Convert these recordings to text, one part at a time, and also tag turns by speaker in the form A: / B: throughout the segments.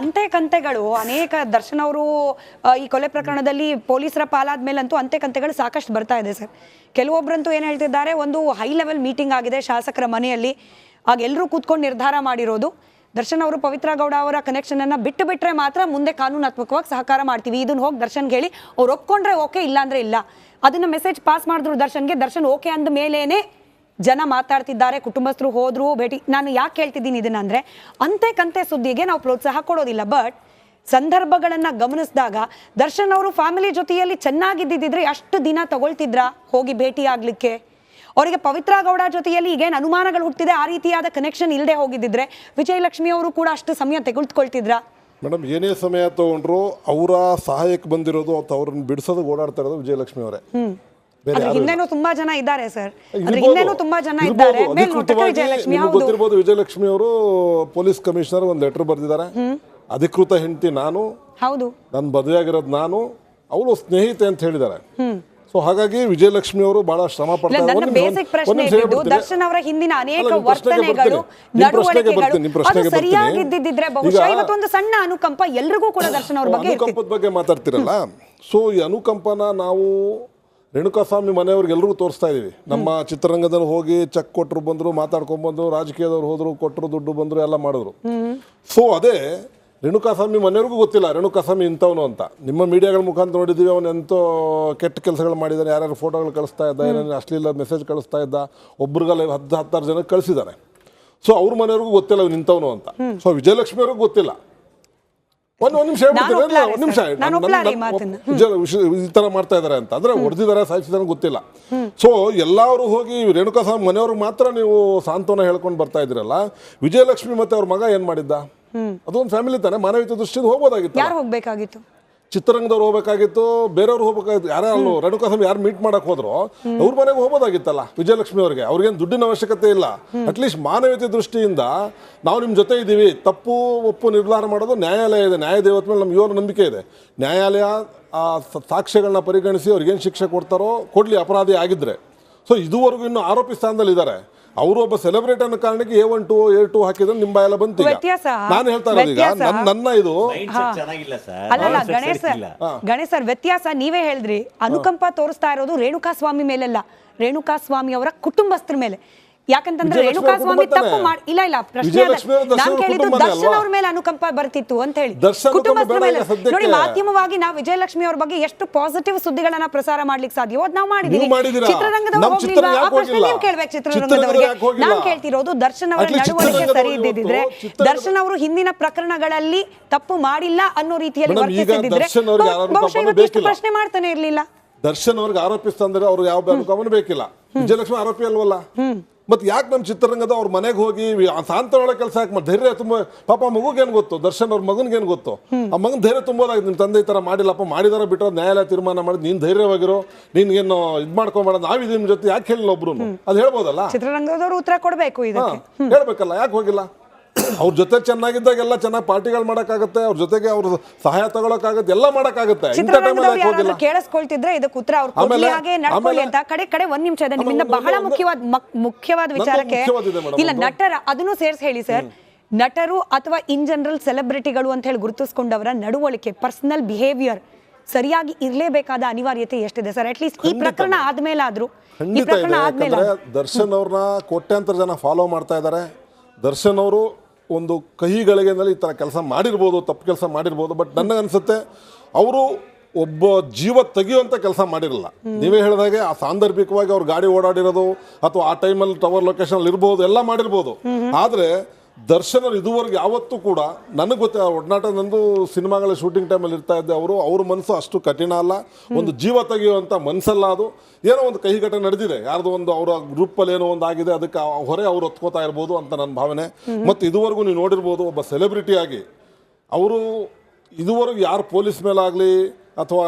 A: ಅಂತೆ ಕಂತೆಗಳು, ಅನೇಕ ದರ್ಶನ್ ಅವರು ಈ ಕೊಲೆ ಪ್ರಕರಣದಲ್ಲಿ ಪೊಲೀಸರ ಪಾಲಾದ ಮೇಲಂತೂ ಅಂತೆ ಕಂತೆಗಳು ಸಾಕಷ್ಟು ಬರ್ತಾ ಇದೆ ಸರ್. ಕೆಲವೊಬ್ಬರಂತೂ ಏನು ಹೇಳ್ತಿದ್ದಾರೆ, ಒಂದು ಹೈ ಲೆವೆಲ್ ಮೀಟಿಂಗ್ ಆಗಿದೆ ಶಾಸಕರ ಮನೆಯಲ್ಲಿ. ಆಗ ಎಲ್ಲರೂ ಕೂತ್ಕೊಂಡು ನಿರ್ಧಾರ ಮಾಡಿರೋದು. ದರ್ಶನ್ ಅವರು ಪವಿತ್ರ ಗೌಡ ಅವರ ಕನೆಕ್ಷನ್ ಅನ್ನ ಬಿಟ್ಟು ಬಿಟ್ಟರೆ ಮಾತ್ರ ಮುಂದೆ ಕಾನೂನಾತ್ಮಕವಾಗಿ ಸಹಕಾರ ಮಾಡ್ತೀವಿ. ಇದನ್ನ ಹೋಗಿ ದರ್ಶನ್ ಹೇಳಿ, ಅವ್ರು ಒಪ್ಕೊಂಡ್ರೆ ಓಕೆ ಇಲ್ಲ ಅಂದ್ರೆ ಇಲ್ಲ. ಅದನ್ನ ಮೆಸೇಜ್ ಪಾಸ್ ಮಾಡಿದ್ರು ದರ್ಶನ್ಗೆ, ದರ್ಶನ್ ಓಕೆ ಅಂದ ಮೇಲೇನೆ ಜನ ಮಾತಾಡ್ತಿದ್ದಾರೆ ಕುಟುಂಬಸ್ಥರು ಹೋದ್ರು ಭೇಟಿ ನಾನು ಯಾಕೆ ಹೇಳ್ತಿದ್ದೀನಿ ಇದನ್ನ ಅಂದ್ರೆ ಅಂತೆ ಕಂತೆ ಸುದ್ದಿಗೆ ನಾವು ಪ್ರೋತ್ಸಾಹ ಕೊಡೋದಿಲ್ಲ ಬಟ್ ಸಂದರ್ಭಗಳನ್ನ ಗಮನಿಸಿದಾಗ ದರ್ಶನ್ ಅವರು ಫ್ಯಾಮಿಲಿ ಜೊತೆಯಲ್ಲಿ ಚೆನ್ನಾಗಿದ್ದಿದ್ರೆ ಅಷ್ಟು ದಿನ ತಗೊಳ್ತಿದ್ರ ಹೋಗಿ ಭೇಟಿ ಆಗ್ಲಿಕ್ಕೆ? ಅವರಿಗೆ ಪವಿತ್ರ ಗೌಡ ಜೊತೆಯಲ್ಲಿ ಈಗೇನು ಅನುಮಾನಗಳು ಹುಟ್ಟಿದೆ ಆ ರೀತಿಯಾದ ಕನೆಕ್ಷನ್ ಇಲ್ಲದೆ ಹೋಗಿದ್ದಿದ್ರೆ ವಿಜಯಲಕ್ಷ್ಮಿ ಅವರು ಕೂಡ ಅಷ್ಟು ಸಮಯ ತೆಗೆದುಕೊಳ್ತಿದ್ರ?
B: ಮೇಡಮ್ ಏನೇ ಸಮಯ ತಗೊಂಡ್ರು ಅವರ ಸಹಾಯಕ್ಕೆ ಬಂದಿರೋದು ಅಥವಾ ಅವ್ರನ್ನ ಬಿಡಿಸೋದು ಓಡಾಡ್ತಾ ಇರೋದು ವಿಜಯಲಕ್ಷ್ಮಿ ಅವರೇ.
A: ಅದ್ರ ಹಿಂದೆನೂ ತುಂಬಾ ಜನ ಇದ್ದಾರೆ ಸರ್ ಅದ್ರ ಹಿಂದೆನೂ ತುಂಬಾ ಜನ ಇದ್ದಾರೆ. ಮೇಲ್ನೋಟಕ್ಕೆ ವಿಜಯಲಕ್ಷ್ಮಿ ಹೌದು.
B: ಗೊತ್ತಿರ್ಬೋದು ವಿಜಯಲಕ್ಷ್ಮಿ ಅವರು ಪೊಲೀಸ್ ಕಮಿಷನರ್ ಒಂದು ಲೆಟರ್ ಬರೆದಿದ್ದಾರೆ. ಅಧಿಕೃತ ಹೆಂಡತಿ ನಾನು.
A: ಹೌದು.
B: ನನ್ನ ಮದುವೆ ಆಗಿರೋದು ನಾನು. ಅವಳು ಸ್ನೇಹಿತೆ ಅಂತ ಹೇಳಿದ್ದಾರೆ. ಸೊ ಹಾಗಾಗಿ ವಿಜಯಲಕ್ಷ್ಮಿ ಅವರು ಬಹಳ ಶ್ರಮ ಪಡ್ತಾರೆ
A: ಬೇಸಿಕ್ ಪ್ರಶ್ನೆ
B: ನಿಮಿಷ
A: ದರ್ಶನ್ ಅವರ ಹಿಂದಿನ ಅನೇಕ ವರ್ತನೆಗಳು ನಡವಳಿಕೆಗಳು ಅದು ಸರಿಯಾಗಿದ್ದಿದ್ರೆ ಬಹುಶಃ ಇವತ್ತೊಂದು ಸಣ್ಣ ಅನುಕಂಪ ಎಲ್ರಿಗೂ ಕೂಡ ದರ್ಶನ್ ಅವ್ರ ಬಗ್ಗೆ
B: ಅನುಕಂಪದ ಬಗ್ಗೆ ಮಾತಾಡ್ತಿರಲ್ಲ? ಸೊ ಈ ಅನುಕಂಪನ ನಾವು ರೇಣುಕಾಸ್ವಾಮಿ ಮನೆಯವ್ರಿಗೆ ಎಲ್ಲರಿಗೂ ತೋರಿಸ್ತಾ ಇದ್ದೀವಿ ನಮ್ಮ ಚಿತ್ರರಂಗದಲ್ಲಿ ಹೋಗಿ ಚೆಕ್ ಕೊಟ್ಟರು ಬಂದರು ಮಾತಾಡ್ಕೊಂಡು ಬಂದ್ರು ರಾಜಕೀಯದವ್ರು ಹೋದರು ಕೊಟ್ಟರು ದುಡ್ಡು ಬಂದರು ಎಲ್ಲ ಮಾಡಿದ್ರು. ಸೊ ಅದೇ ರೇಣುಕಾಸ್ವಾಮಿ ಮನೆಯವ್ರಿಗೂ ಗೊತ್ತಿಲ್ಲ ರೇಣುಕಾಸ್ವಾಮಿ ಇಂಥವನು ಅಂತ. ನಿಮ್ಮ ಮೀಡಿಯಾಗಳ ಮುಖಾಂತರ ನೋಡಿದ್ದೀವಿ ಅವನು ಎಂತೋ ಕೆಟ್ಟ ಕೆಲಸಗಳು ಮಾಡಿದ್ದಾನೆ ಯಾರ್ಯಾರು ಫೋಟೋಗಳು ಕಳಿಸ್ತಾ ಇದ್ದ ಏನೇನು ಅಶ್ಲೀಲ ಮೆಸೇಜ್ ಕಳಿಸ್ತಾ ಇದ್ದ ಒಬ್ರಿಗಲ್ಲ ಹತ್ತು ಹತ್ತಾರು ಜನ ಕಳಿಸಿದ್ದಾರೆ. ಸೊ ಅವ್ರ ಮನೆಯವ್ರಿಗೂ ಗೊತ್ತಿಲ್ಲ ಅವ್ನು ನಿಂತವನು ಅಂತ. ಸೊ ವಿಜಯಲಕ್ಷ್ಮಿಯವ್ರಿಗೂ ಗೊತ್ತಿಲ್ಲ. ಒಂದು ಒಂದು ನಿಮಿಷ ಹೇಳ್ಬಿಡ್ತೀನಿ. ಒಂದು ನಿಮಿಷ.
A: ಈ
B: ತರ ಮಾಡ್ತಾ ಇದಾರೆ ಅಂತ. ಅಂದ್ರೆ ಹೊಡೆದಿದ್ದಾರೆ ಸಾಯಿಸಿದಾರೆ ಗೊತ್ತಿಲ್ಲ. ಸೊ ಎಲ್ಲರೂ ಹೋಗಿ ರೇಣುಕಾ ಸ್ವಾಮಿ ಮನೆಯವರು ಮಾತ್ರ ನೀವು ಸಾಂತ್ವನ ಹೇಳ್ಕೊಂಡು ಬರ್ತಾ ಇದ್ರಲ್ಲ ವಿಜಯಲಕ್ಷ್ಮಿ ಮತ್ತೆ ಅವ್ರ ಮಗ ಏನ್ ಮಾಡಿದ್ದ? ಅದೊಂದು ಫ್ಯಾಮಿಲಿ ತಾನೆ. ಮಾನವೀಯ ದೃಷ್ಟಿಯಿಂದ ಹೋಗ್ಬೋದಾಗಿತ್ತು
A: ಹೋಗ್ಬೇಕಾಗಿತ್ತು?
B: ಚಿತ್ರರಂಗದವ್ರು ಹೋಗ್ಬೇಕಾಗಿತ್ತು ಬೇರೆಯವ್ರು ಹೋಗ್ಬೇಕಾಗಿತ್ತು. ಯಾರೇ ಅಲ್ಲೂ ರೇಣುಕಾಸ್ವಾಮಿ ಯಾರು ಮೀಟ್ ಮಾಡಕ್ ಹೋದ್ರು ಅವ್ರ ಮನೆಗೆ ಹೋಗೋದಾಗಿತ್ತಲ್ಲ ವಿಜಯಲಕ್ಷ್ಮಿ ಅವ್ರಿಗೆ. ಅವ್ರಿಗೇನು ದುಡ್ಡಿನ ಅವಶ್ಯಕತೆ ಇಲ್ಲ. ಅಟ್ಲೀಸ್ಟ್ ಮಾನವೀಯತೆ ದೃಷ್ಟಿಯಿಂದ ನಾವು ನಿಮ್ಮ ಜೊತೆ ಇದ್ದೀವಿ. ತಪ್ಪು ಒಪ್ಪು ನಿರ್ಧಾರ ಮಾಡೋದು ನ್ಯಾಯಾಲಯ ಇದೆ. ನ್ಯಾಯ ದೇವತೆ ಮೇಲೆ ನಮ್ಗೆ ಇವರು ನಂಬಿಕೆ ಇದೆ. ನ್ಯಾಯಾಲಯ ಆ ಸಾಕ್ಷ್ಯಗಳನ್ನ ಪರಿಗಣಿಸಿ ಅವ್ರಿಗೇನು ಶಿಕ್ಷೆ ಕೊಡ್ತಾರೋ ಕೊಡ್ಲಿ ಅಪರಾಧಿ ಆಗಿದ್ರೆ. ಸೊ ಇದುವರೆಗೂ ಇನ್ನು ಆರೋಪಿ ಸ್ಥಾನದಲ್ಲಿ ಇದ್ದಾರೆ ಅವರು ಒಬ್ಬ ಸೆಲೆಬ್ರಿಟಿ ಅನ್ನೋ ಕಾರಣಕ್ಕೆ A one to A two ಹಾಕಿದ್ರೆ ನಿಮ್ಮ ಬಾಯಲ್ಲ ಬಂತು
A: ವ್ಯತ್ಯಾಸ?
B: ನಾನು ಹೇಳ್ತಾ ಇರೋದು ಈಗ.
A: ವ್ಯತ್ಯಾಸ?
B: ನನ್ನ ನನ್ನ ಇದು.
C: ಚೆನ್ನಾಗಿಲ್ಲ ಸರ್
A: ಅಲ್ಲಲ್ಲ ಗಣೇಶ್
C: ಸರಿ
A: ಗಣೇಶ್ ಸರ್ ವ್ಯತ್ಯಾಸ ನೀವೇ ಹೇಳಿದ್ರಿ. ಅನುಕಂಪ ತೋರಿಸ್ತಾ ಇರೋದು ರೇಣುಕಾ ಸ್ವಾಮಿ ಮೇಲೆಲ್ಲ. ರೇಣುಕಾ ಸ್ವಾಮಿ ಅವರ ಕುಟುಂಬಸ್ಥರ ಮೇಲೆ. ಯಾಕಂತಂದ್ರೆ ರೇಣುಕಾ ಸ್ವಾಮಿ ತಪ್ಪು? ಮಾಡಿ ಇಲ್ಲ ಇಲ್ಲ ಪ್ರಶ್ನೆ ನಾನು ಕೇಳಿದ್ದು ದರ್ಶನ್ ಅವ್ರ ಮೇಲೆ ಅನುಕಂಪ ಬರ್ತಿತ್ತು ಅಂತ ಹೇಳಿ. ಕುಟುಂಬಸ್ಥರ ಮೇಲೆ. ನೋಡಿ ಮಾಧ್ಯಮವಾಗಿ ನಾವು ವಿಜಯಲಕ್ಷ್ಮಿ ಅವ್ರ ಬಗ್ಗೆ ಎಷ್ಟು ಪಾಸಿಟಿವ್ ಸುದ್ದಿಗಳನ್ನ ಪ್ರಸಾರ ಮಾಡ್ಲಿಕ್ಕೆ ಸಾಧ್ಯವೋ ಅದ್ ನಾವು ಮಾಡಿದೀವಿ.
B: ಚಿತ್ರರಂಗದ ಮಾಡಿದ್ದೀರಾ?
A: ಚಿತ್ರರಂಗದವ್ರು
B: ನಮ್
A: ಹೋಗ್ಲಿಲ್ವಾ? ಆ ಪ್ರಶ್ನೆ ನೀವು ಕೇಳ್ಬೇಕು
B: ಚಿತ್ರರಂಗದವ್ರು
A: ಚಿತ್ರರಂಗದವರಿಗೆ ನಾನು ಕೇಳ್ತಿರೋದು ದರ್ಶನ್ ಅವರ ನಡವಳಿಕೆ ಸರಿ ಇದ್ದಿದ್ರೆ ದರ್ಶನ್ ಅವರು ಹಿಂದಿನ ಪ್ರಕರಣಗಳಲ್ಲಿ ತಪ್ಪು ಮಾಡಿಲ್ಲ ಅನ್ನೋ ರೀತಿಯಲ್ಲಿ ವರ್ತಿಸಿದ್ರೆ ಬಹುಶಃ ಇವತ್ತು
B: ಬೇಕಿಲ್ಲ.
A: ಪ್ರಶ್ನೆ ಮಾಡ್ತಾನೆ ಇರ್ಲಿಲ್ಲ.
B: ದರ್ಶನ್ ಅವ್ರಿಗೆ ಆರೋಪಿಸ್ತಂದ್ರೆ ಅವ್ರು ಯಾವ ಗಮನ ಬೇಕಿಲ್ಲ. ವಿಜಯಲಕ್ಷ್ಮಿ ಆರೋಪಿ ಅಲ್ವಲ್ಲ? ಮತ್ತೆ ಯಾಕೆ ನಮ್ಮ ಚಿತ್ರರಂಗದ ಅವ್ರ ಮನೆಗೆ ಹೋಗಿ ಸಾಂತ್ವನ ಕೆಲಸ ಯಾಕೆ ಮಾಡಿ ಧೈರ್ಯ ತುಂಬ ಪಾಪ ಮಗುಗೇನು ಗೊತ್ತು? ದರ್ಶನ್ ಅವ್ರ ಮಗನಿಗೇನು ಗೊತ್ತು? ಆ ಮಗನ ಧೈರ್ಯ ತುಂಬೋದಾಗಿದೆ ನಿಮ್ಮ ತಂದೆ ಈ ಥರ ಮಾಡಿಲ್ಲಪ್ಪ ಮಾಡಿದಾರ ಬಿಟ್ಟರೆ ನ್ಯಾಯಾಲಯ ತೀರ್ಮಾನ ಮಾಡಿ ನೀನು ಧೈರ್ಯವಾಗಿರೋ ನಿನ್ಗೇನು ಇದು ಮಾಡ್ಕೊಂಬೇಡ ನಾವಿದ್ದೀವಿ ನಿಮ್ಮ ಜೊತೆ ಯಾಕೆ ಹೇಳಿಲ್ಲ ಒಬ್ರು ಅದು ಹೇಳ್ಬೋದಲ್ಲ?
A: ಚಿತ್ರರಂಗದವರು ಉತ್ತರ ಕೊಡಬೇಕು
B: ಹೇಳ್ಬೇಕಲ್ಲ ಯಾಕೆ ಹೋಗಿಲ್ಲ? ಅವ್ರ ಜೊತೆ ಚೆನ್ನಾಗಿದ್ದಾಗ ಎಲ್ಲ ಚೆನ್ನಾಗಿ ಪಾರ್ಟಿಗಳು ಮಾಡಕ್ಕಾಗತ್ತೆ ಅವ್ರ ಜೊತೆಗೆ ಅವ್ರ ಸಹಾಯ ತಗೊಳಕ್ಕಾಗತ್ತೆ ಎಲ್ಲ ಮಾಡಕ್ಕಾಗತ್ತೆ. ಇಂಥ ಟೈಮಲ್ಲಿ ಯಾಕೆ ಹೋಗಿಲ್ಲ?
A: ಕೇಳಿಸ್ಕೊಳ್ತಿದ್ರೆ ಇದಕ್ಕೆ ಉತ್ತರ ಅವ್ರು ಕೊಡ್ಲಿ ಹಾಗೆ ನಡ್ಕೊಳ್ಳಿ ಅಂತ. ಕಡೆ ಕಡೆ ಒಂದ್ ನಿಮಿಷ ಇದೆ. ನಿಮ್ಮಿಂದ ಬಹಳ ಮುಖ್ಯವಾದ ಮಕ್- ಮುಖ್ಯವಾದ ವಿಚಾರಕ್ಕೆ
B: ಮುಖ್ಯವಾದಿದೆ madam
A: ಇಲ್ಲ. ನಟರ ಅದನ್ನು ಸೇರಿಸಿ ಹೇಳಿ ಸರ್. ನಟರು ಅಥವಾ ಇನ್ ಜನರಲ್ ಸೆಲೆಬ್ರಿಟಿಗಳು ಅಂತ ಹೇಳಿ ಗುರುತಿಸ್ಕೊಂಡವರ ನಡವಳಿಕೆ ಪರ್ಸನಲ್ ಬಿಹೇವಿಯರ್ ಸರಿಯಾಗಿ ಇರಲೇಬೇಕಾದ ಅನಿವಾರ್ಯತೆ ಎಷ್ಟಿದೆ ಸರ್? ಅಟ್ಲೀಸ್ಟ್ ಈ
B: ಖಂಡಿತ
A: ಪ್ರಕರಣ
B: ಆದ್ಮೇಲಾದ್ರೂ
A: ಆದ್ಮೇಲೆ ಆದ್ರೂ ಈ
B: ಖಂಡಿತ
A: ಪ್ರಕರಣ ಆದ್ಮೇಲೆ
B: ಯಾಕಂದ್ರೆ ದರ್ಶನ್ ಅವ್ರನ್ನ ಕೋಟ್ಯಾಂತರ ಜನ ಫಾಲೋ ಮಾಡ್ತಾ ಇದ್ದಾರೆ ದರ್ಶನ್ ಅವರು ಒಂದು ಕಹಿ ಗಳಿಗೆನಲ್ಲಿ ಈ ಥರ ಕೆಲಸ ಮಾಡಿರ್ಬೋದು ತಪ್ಪು ಕೆಲಸ ಮಾಡಿರ್ಬೋದು ಬಟ್ ನನಗನ್ಸುತ್ತೆ ಅವರು ಒಬ್ಬ ಜೀವ ತೆಗೆಯುವಂಥ ಕೆಲಸ ಮಾಡಿರಲ್ಲ. ನೀವೇ ಹೇಳಿದಾಗೆ ಆ ಸಾಂದರ್ಭಿಕವಾಗಿ ಅವ್ರು ಗಾಡಿ ಓಡಾಡಿರೋದು ಅಥವಾ ಆ ಟೈಮಲ್ಲಿ ಟವರ್ ಲೊಕೇಶನ್ ಇರ್ಬೋದು ಎಲ್ಲ ಮಾಡಿರ್ಬೋದು. ಆದರೆ ದರ್ಶನ್ ಅವ್ರು ಇದುವರೆಗೆ ಯಾವತ್ತೂ ಕೂಡ ನನಗೆ ಗೊತ್ತಿಲ್ಲ ಒಡನಾಟ ನಂದು ಸಿನಿಮಾಗಳ ಶೂಟಿಂಗ್ ಟೈಮಲ್ಲಿ ಇರ್ತಾ ಇದ್ದೆ ಅವರು ಅವ್ರ ಮನಸ್ಸು ಅಷ್ಟು ಕಠಿಣ ಅಲ್ಲ. ಒಂದು ಜೀವ ತೆಗೆಯುವಂಥ ಮನಸ್ಸಲ್ಲ ಅದು. ಏನೋ ಒಂದು ಕಹಿ ಘಟನೆ ನಡೆದಿದೆ. ಯಾರ್ದು ಒಂದು ಅವರ ಗ್ರೂಪಲ್ಲಿ ಏನೋ ಒಂದು ಆಗಿದೆ ಅದಕ್ಕೆ ಹೊರೆ ಅವ್ರು ಹೊತ್ಕೋತಾ ಇರ್ಬೋದು ಅಂತ ನನ್ನ ಭಾವನೆ. ಮತ್ತು ಇದುವರೆಗೂ ನೀವು ನೋಡಿರ್ಬೋದು ಒಬ್ಬ ಸೆಲೆಬ್ರಿಟಿಯಾಗಿ ಅವರು ಇದುವರೆಗೂ ಯಾರು ಪೊಲೀಸ್ ಮೇಲಾಗಲಿ ಅಥವಾ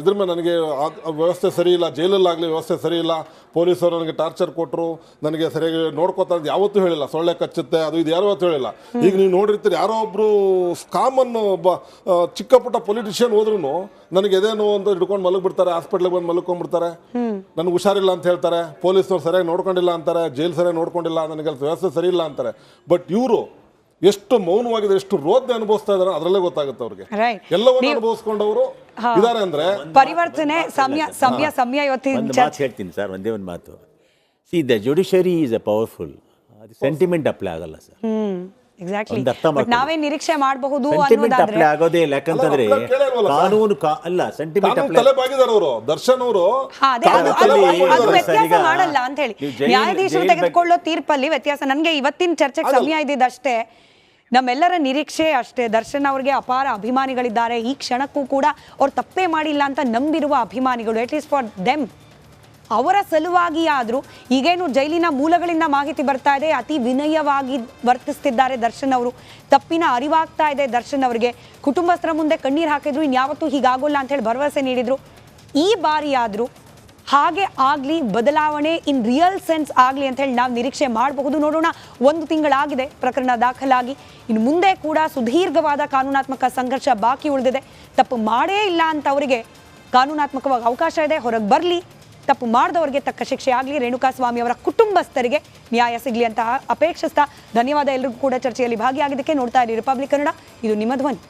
B: ಇದ್ರ ಮೇಲೆ ನನಗೆ ವ್ಯವಸ್ಥೆ ಸರಿ ಇಲ್ಲ, ಜೈಲಲ್ಲಾಗಲಿ ವ್ಯವಸ್ಥೆ ಸರಿ ಇಲ್ಲ, ಪೊಲೀಸರು ನನಗೆ ಟಾರ್ಚರ್ ಕೊಟ್ಟರು ನನಗೆ ಸರಿಯಾಗಿ ನೋಡ್ಕೋತಾ ಯಾವತ್ತೂ ಹೇಳಿಲ್ಲ, ಸೊಳ್ಳೆ ಕಚ್ಚುತ್ತೆ, ಅದು ಇದು ಯಾರು ಯಾವತ್ತೂ ಹೇಳಿಲ್ಲ. ಈಗ ನೀವು ನೋಡಿರ್ತೀರಿ, ಯಾರೋ ಒಬ್ಬರು ಕಾಮನ್ ಒಬ್ಬ ಚಿಕ್ಕ ಪುಟ್ಟ ಪೊಲಿಟಿಷಿಯನ್ ಹೋದ್ರೂ ನನಗೆ ಎದೇ ನೋವು ಅಂತ ಹಿಡ್ಕೊಂಡು ಮಲಗಿಬಿಡ್ತಾರೆ ಹಾಸ್ಪಿಟ್ಲಿಗೆ ಬಂದು ಮಲ್ಕೊಂಡ್ಬಿಡ್ತಾರೆ ನನಗೆ ಹುಷಾರಿಲ್ಲ ಅಂತ ಹೇಳ್ತಾರೆ, ಪೊಲೀಸ್ನವ್ರು ಸರಿಯಾಗಿ ನೋಡ್ಕೊಂಡಿಲ್ಲ ಅಂತಾರೆ, ಜೈಲ್ ಸರಿಯಾಗಿ ನೋಡ್ಕೊಂಡಿಲ್ಲ, ನನಗೆ ವ್ಯವಸ್ಥೆ ಸರಿ ಇಲ್ಲ ಅಂತಾರೆ. ಬಟ್ ಇವರು ಎಷ್ಟು ಮೌನವಾಗಿದೆ ಎಷ್ಟು ರೋದನೆ ಅನುಭವಿಸ್ತಾ ಇದಾರೆ ಅದರಲ್ಲೇ ಗೊತ್ತಾಗುತ್ತೆ ಅವ್ರಿಗೆ. ಎಲ್ಲವನ್ನ
A: ನೀವು-
B: ಅನುಭವಿಸ್ಕೊಂಡವರು ಇದಾರೆ ಅಂದ್ರೆ
A: ಪರಿವರ್ತನೆ ಸಮಯ ಸಮಯ ಸಮಯ ಇವತ್ತಿನ
C: ಒಂದು ಮಾತು ಹೇಳ್ತೀನಿ ಸರ್ ಒಂದೇ ಒಂದು ಮಾತು. See the judiciary is a powerful ಅದು ಸೆಂಟಿಮೆಂಟ್ ಅಪ್ಲೈ ಆಗಲ್ಲ ಸರ್.
A: ನಾವೇ ನಿರೀಕ್ಷೆ ಮಾಡಬಹುದು ಅನ್ನೋದಾದ್ರೆ
C: ಅಪ್ಲೈ ಆಗೋದೇ ಇಲ್ಲ ಯಾಕಂತಂದ್ರೆ ಕಾನೂನು ಅಲ್ಲ ಸೆಂಟಿಮೆಂಟ್
B: ಅವರು ದರ್ಶನ್ ಅವರು.
A: ವ್ಯತ್ಯಾಸ
C: ಈಗ
A: ಮಾಡಲ್ಲ ಅಂತ ಹೇಳಿ. ನ್ಯಾಯಾಧೀಶರು ತೆಗೆದುಕೊಳ್ಳೋ ತೀರ್ಪಲ್ಲಿ ವ್ಯತ್ಯಾಸ. ನನಗೆ ಇವತ್ತಿನ ಚರ್ಚೆಗೆ ಸಮಯ ಇದ್ದಿದ್ದಷ್ಟೇ. ನಮ್ಮೆಲ್ಲರ ನಿರೀಕ್ಷೆ ಅಷ್ಟೇ. ದರ್ಶನ್ ಅವ್ರಿಗೆ ಅಪಾರ ಅಭಿಮಾನಿಗಳಿದ್ದಾರೆ. ಈ ಕ್ಷಣಕ್ಕೂ ಕೂಡ ಅವ್ರು ತಪ್ಪೇ ಮಾಡಿಲ್ಲ ಅಂತ ನಂಬಿರುವ ಅಭಿಮಾನಿಗಳು ಎಟ್ ಈಸ್ ಫಾರ್ ದೆಮ್ ಅವರ ಸಲುವಾಗಿ ಆದರೂ ಈಗೇನು ಜೈಲಿನ ಮೂಲಗಳಿಂದ ಮಾಹಿತಿ ಬರ್ತಾ ಇದೆ. ಅತಿ ವಿನಯವಾಗಿ ವರ್ತಿಸ್ತಿದ್ದಾರೆ ದರ್ಶನ್ ಅವರು. ತಪ್ಪಿನ ಅರಿವಾಗ್ತಾ ಇದೆ ದರ್ಶನ್ ಅವರಿಗೆ. ಕುಟುಂಬಸ್ಥರ ಮುಂದೆ ಕಣ್ಣೀರು ಹಾಕಿದ್ರು, ಇನ್ಯಾವತ್ತೂ ಹೀಗಾಗೋಲ್ಲ ಅಂತ ಹೇಳಿ ಭರವಸೆ ನೀಡಿದ್ರು. ಈ ಬಾರಿಯಾದರೂ ಹಾಗೆ ಆಗಲಿ, ಬದಲಾವಣೆ ಇನ್ ರಿಯಲ್ ಸೆನ್ಸ್ ಆಗಲಿ ಅಂತ ಹೇಳಿ ನಾವು ನಿರೀಕ್ಷೆ ಮಾಡಬಹುದು. ನೋಡೋಣ, ಒಂದು ತಿಂಗಳಾಗಿದೆ ಪ್ರಕರಣ ದಾಖಲಾಗಿ. ಇನ್ನು ಮುಂದೆ ಕೂಡ ಸುದೀರ್ಘವಾದ ಕಾನೂನಾತ್ಮಕ ಸಂಘರ್ಷ ಬಾಕಿ ಉಳಿದಿದೆ. ತಪ್ಪು ಮಾಡೇ ಇಲ್ಲ ಅಂತ ಅವರಿಗೆ ಕಾನೂನಾತ್ಮಕವಾಗಿ ಅವಕಾಶ ಇದೆ, ಹೊರಗೆ ಬರಲಿ. ತಪ್ಪು ಮಾಡಿದವರಿಗೆ ತಕ್ಕ ಶಿಕ್ಷೆ ಆಗಲಿ. ರೇಣುಕಾಸ್ವಾಮಿ ಅವರ ಕುಟುಂಬಸ್ಥರಿಗೆ ನ್ಯಾಯ ಸಿಗಲಿ ಅಂತ ಅಪೇಕ್ಷಿಸ್ತಾ ಧನ್ಯವಾದ. ಎಲ್ಲರಿಗೂ ಕೂಡ ಚರ್ಚೆಯಲ್ಲಿ ಭಾಗಿಯಾಗಿದ್ದಕ್ಕೆ ನೋಡ್ತಾ ಇರಿ ರಿಪಬ್ಲಿಕ್ ಕನ್ನಡ. ಇದು ನಿಮ್ಮ ಧ್ವನಿ.